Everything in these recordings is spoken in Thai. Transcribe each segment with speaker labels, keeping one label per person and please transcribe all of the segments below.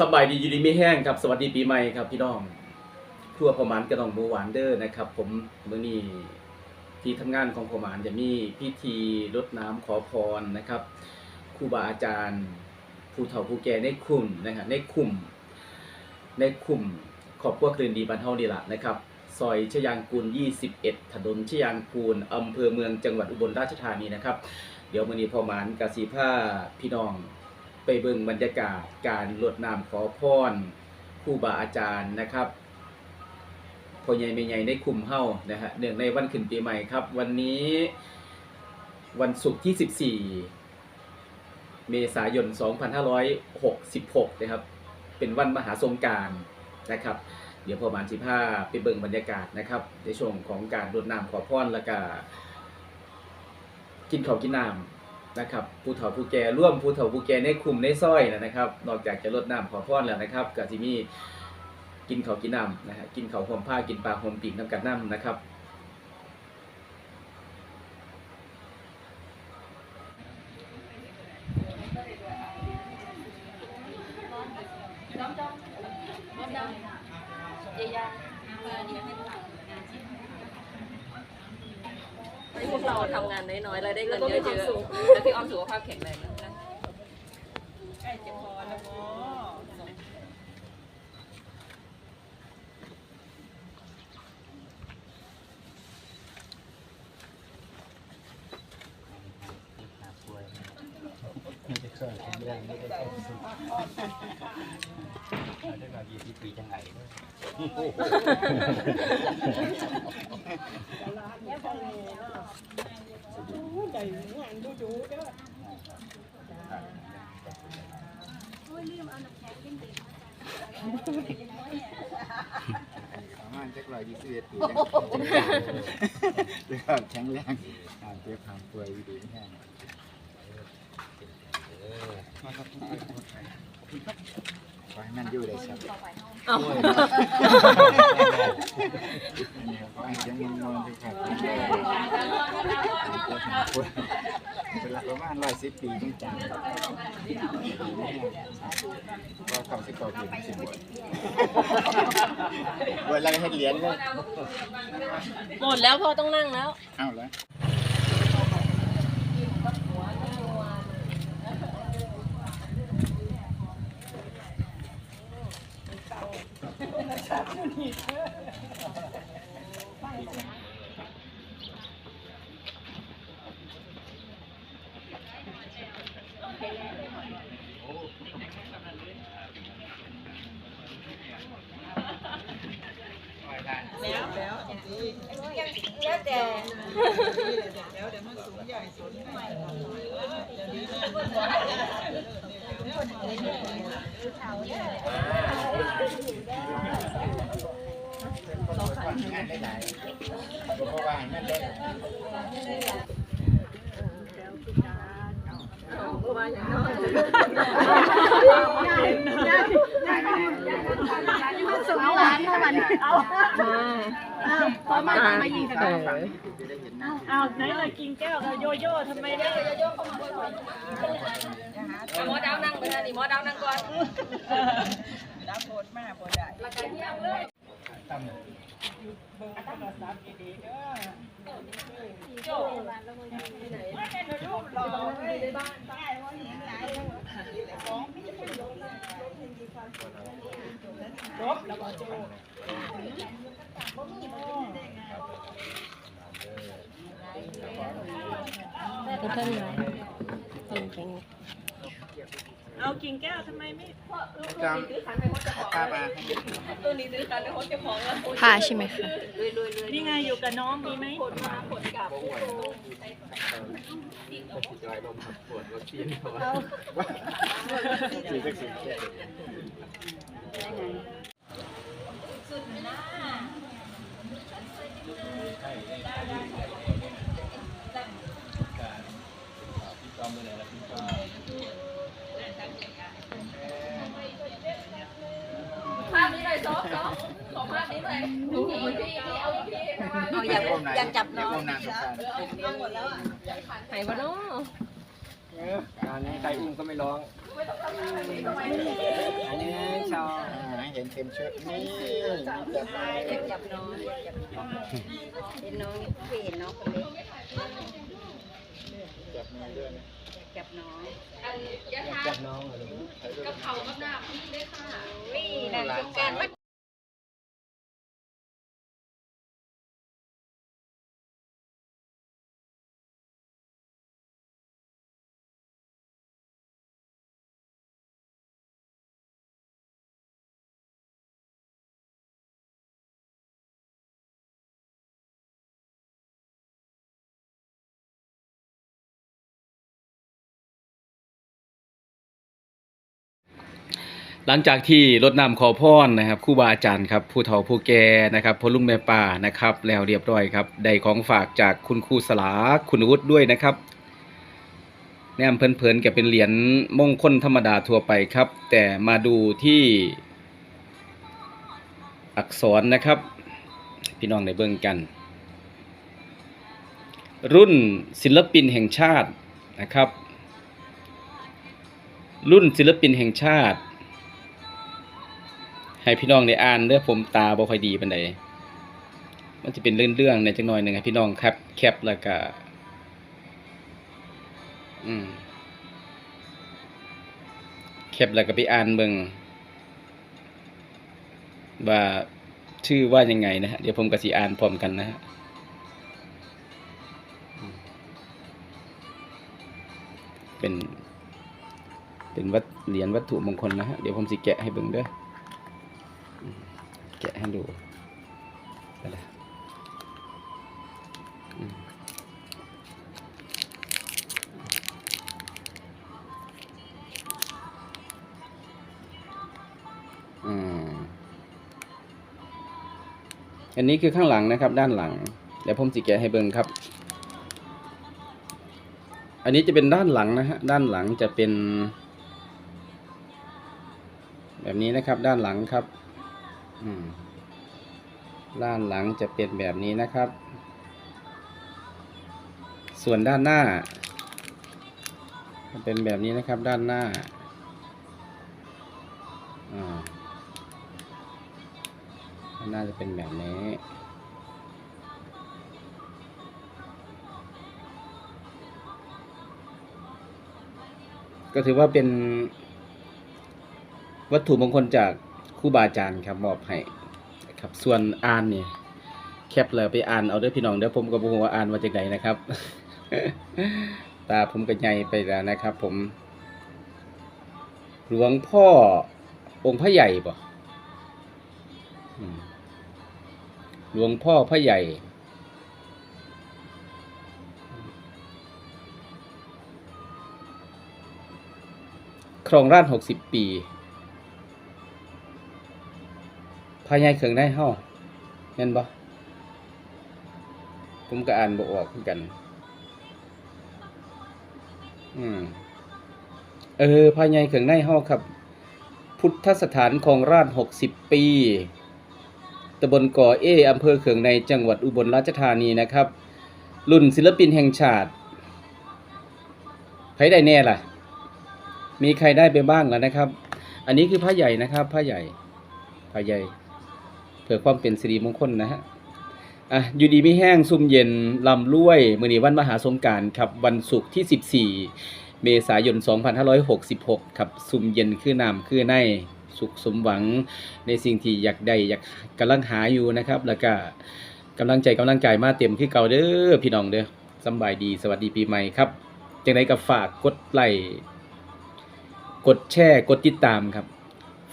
Speaker 1: สบายดีอยู่ดีไม่แห้งครับ สวัสดีปีใหม่ครับพี่น้องทั่วประมาณกระดองหมูหวานเด้อนะครับ ผมเมื้อนี้ที่ทำงานของประมาณจะมีพิธีรดน้ำขอพรนะครับครูบาอาจารย์ผู้เฒ่าผู้แก่ในคุมนะครับในคุมในคุมขอบพวกเรือนดีบ้านเฮานี่ล่ะนะครับซอยชยางกูล 21 ถนนชยางกูลอำเภอเมืองจังหวัดอุบลราชธานีนะครับ เดี๋ยวมื้อนี้พอมานกสีผ้าพี่น้อง ไปเบิ่งบรรยากาศการรดน้ำขอพรครูบาอาจารย์นะครับพ่อใหญ่แม่ใหญ่ในคุมเฮ้านะฮะเนื่องในวันขึ้นปีใหม่ครับ วันนี้วันศุกร์ที่ 14 เมษายน 2566 นะครับ เป็นวันมหาสงการนะครับ เดี๋ยวพอมานสิผ้าไปเบิ่งบรรยากาศนะครับ ในช่วงของการรดน้ำขอพรแล้วก็กินข้าวกินน้ำ นะครับผู้เฒ่าผู้แก่ร่วมผู้เฒ่าผู้แก่ในคุมในซอยนะครับ นอกจากจะรดน้ำขอพรแล้วนะครับก็จะมีกินเขากินน้ำนะฮะกินเขาหอมผ้ากินปลาหอมปีกน้ำกันน้ำนะครับ
Speaker 2: ให้พวกเเราทำงานน้อยๆแล้วได้เงินเยอะๆแล้วพี่อ้อมสุขภาพแข็งแรงนะคะ
Speaker 3: ใกล้จะพอแล้วบ่
Speaker 4: ไม่ได้เคยแรงไม่ได้เข้าสุดได้มายี่สิบปีจังไง
Speaker 3: ใจงานดูดูเด้อ
Speaker 4: ประมาณจักร้อยยี่สิบเอ็ดปีจังได้แข็งแรงอ่านเจ็บหามป่วยอยู่ดีแห้งมาครับขอ ให้มันอยู่ได้ครับ
Speaker 2: เอา
Speaker 4: ขอให้ยังงงๆครับเป็นหลักประมาณร้อยสิบปีจริงจังก็คำสิบกว่าปีมันสิบบวชบวชแล้วก็ให้เหรียญเลย
Speaker 2: หมดแล้วพ่อต้องนั่งแล้ว
Speaker 4: เอาแล้ว
Speaker 3: แล้วแล้วจริง
Speaker 2: แล้วแต่
Speaker 3: ๆแล้วเดี๋ยวมันสูงใหญ่สูงใหญ่เดี๋ยวนี้นะ
Speaker 4: งานได้หลายเพราะว่านั่นได้
Speaker 5: เอานเอาหวานเอาพอมามายิงกัน
Speaker 4: จะได้เอา
Speaker 3: ไหนเลยกินแก้วโยโย่ทำไมได้โยโย่เข้ามาก่อน
Speaker 2: หมอดาวนั่งไปนะนี่หมอดาวนั่งก่อน
Speaker 3: รับโพดมากโพดได้
Speaker 2: ราคา เที่ยงเลย
Speaker 4: ตั้ม
Speaker 3: เบิ่งโทรศัพท์ดีๆเด้อ
Speaker 2: โจ้
Speaker 3: ไม่เป็นรูปหล่อเลยบ้านใต้ว่าเห็นหลายของลบแล้วก็โจ
Speaker 2: ก็เพิ่มไหมจริง
Speaker 3: เอากิ่งแก้วทำไมไม่
Speaker 4: จำป้ามา
Speaker 2: ๆตัวนี้ซื้อกันในห้องเจ้าของแล้ว
Speaker 5: ผ้าใช่ไหมคะ
Speaker 3: นี่ไงอยู่กับน้องมีไหม
Speaker 2: คนมาคนกลับ
Speaker 4: สี่สัก
Speaker 2: เอาอ
Speaker 4: ยากอยากจับน้อง
Speaker 2: หายบ้าเนาะ
Speaker 4: เออ
Speaker 6: อันนี้ใครอุ้มก็ไม่ร้องอันนี้ชาว
Speaker 4: อ่าเห็นเต็มเชุดนี่
Speaker 2: อยากจับน้องอยากจับน้องเห็นน้องเห็นน้องคนเล็ก
Speaker 4: จับมือด้วยนะ
Speaker 2: อยากจับน้อง
Speaker 6: จับน้องเหรอลูก
Speaker 2: นี่นางสงการมา
Speaker 1: หลังจากที่รดน้ำขอพรนะครับครูบาอาจารย์ครับผู้เฒ่าผู้แก่นะครับพ่อลุงแม่ป่านะครับ แล้วเรียบร้อยครับได้ของฝากจากคุณครูสลาคุณวุฒิด้วยนะครับแนมเพลินๆแกเป็นเหรียญมงคลธรรมดาทั่วไปครับ แต่มาดูที่อักษรนะครับ พี่น้องในเบิ่งกัน รุ่นศิลปินแห่งชาตินะครับ รุ่นศิลปินแห่งชาติ ให้พี่น้องได้อ่านเด้อผมตาบ่ค่อยดีปานใดมันจะเป็นเรื่องๆในจังหน่อยหนึ่งให้พี่น้องครับ แคปแล้วก็ อืมแคปแล้วก็ไปอ่านเบิ่งว่าชื่อว่ายังไงนะฮะเดี๋ยวผมก็สิอ่านพร้อมกันนะฮะเป็น เป็นวัดเหรียญวัตถุมงคลนะฮะเดี๋ยวผมสิแกะให้เบิ่งเด้ออืม แกะให้ดูไปละอืมอืมอันนี้คือข้างหลังนะครับ ด้านหลังเดี๋ยวผมสิแกะให้เบิ่งครับ อันนี้จะเป็นด้านหลังนะฮะ ด้านหลังจะเป็น แบบนี้นะครับ ด้านหลังครับ ด้านหลังจะเป็นแบบนี้นะครับ ส่วนด้านหน้าจะเป็นแบบนี้นะครับด้านหน้าอ่าด้านหน้าจะเป็นแบบนี้ ก็ถือว่าเป็นวัตถุมงคลจาก รูบาอาจารย์ครับมอบให้ครับส่วนอ่านเนี่ยแคปเลยไปอ่านเอาเด้อพี่น้องเด้อผมก็บ่ฮู้ว่าอ่านมาจากไหนนะครับ ตาผมก็ใหญ่ไปแล้วนะครับ ผม หลวงพ่อองค์พระใหญ่บ่หลวงพ่อพระใหญ่ครองราชหกสิบปี พายายเครื่องได้เฮาแม่นบ่ผมก็อ่านบ่ออกกัน อืม เออพายายเครื่องได้เฮาครับ พุทธสถานครองราชหกสิบปีตำบลก่อเออำเภอเขืองในจังหวัดอุบลราชธานีนะครับ รุ่นศิลปินแห่งชาติไผได้แน่ล่ะ มีใครได้ไปบ้างแล้วนะครับ อันนี้คือผ้าใหญ่นะครับผ้าใหญ่ผ้าใหญ่ เพื่อความเป็นสิริมงคลนะฮะอะอยู่ดีไม่แห้งซุ่มเย็นลำล้วยมือนีวันมหาสงการครับวันศุกร์ที่ 14 เมษายน 2566ครับซุ่มเย็นคือน้ำคือในสุขสมหวังในสิ่งที่อยากได้อยากกำลังหาอยู่นะครับ แล้วก็กำลังใจกำลังกายมาเต็มคือเก่าเด้อพี่น้องเด้อสบายดีสวัสดีปีใหม่ครับจังไดก็ฝากกดไลค์กดแชร์กดติดตามครับ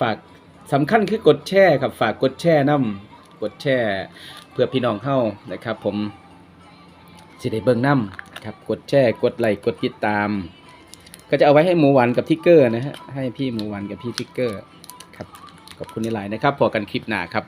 Speaker 1: ฝาก สำคัญคือกดแชร์ครับฝากกดแชร์นํกดแชร์เพื่อพี่น้องเข้านะครับ ผมสิได้เบิ่งน้ำครับกดแชร์กดไลค์กดติดตาม ก็จะเอาไว้ให้หมูหวานกับทิกเกอร์นะฮะให้พี่หมูหวานกับพี่ทิกเกอร์ครับขอบคุณหลายนะครับพอกันคลิปหน้าครับ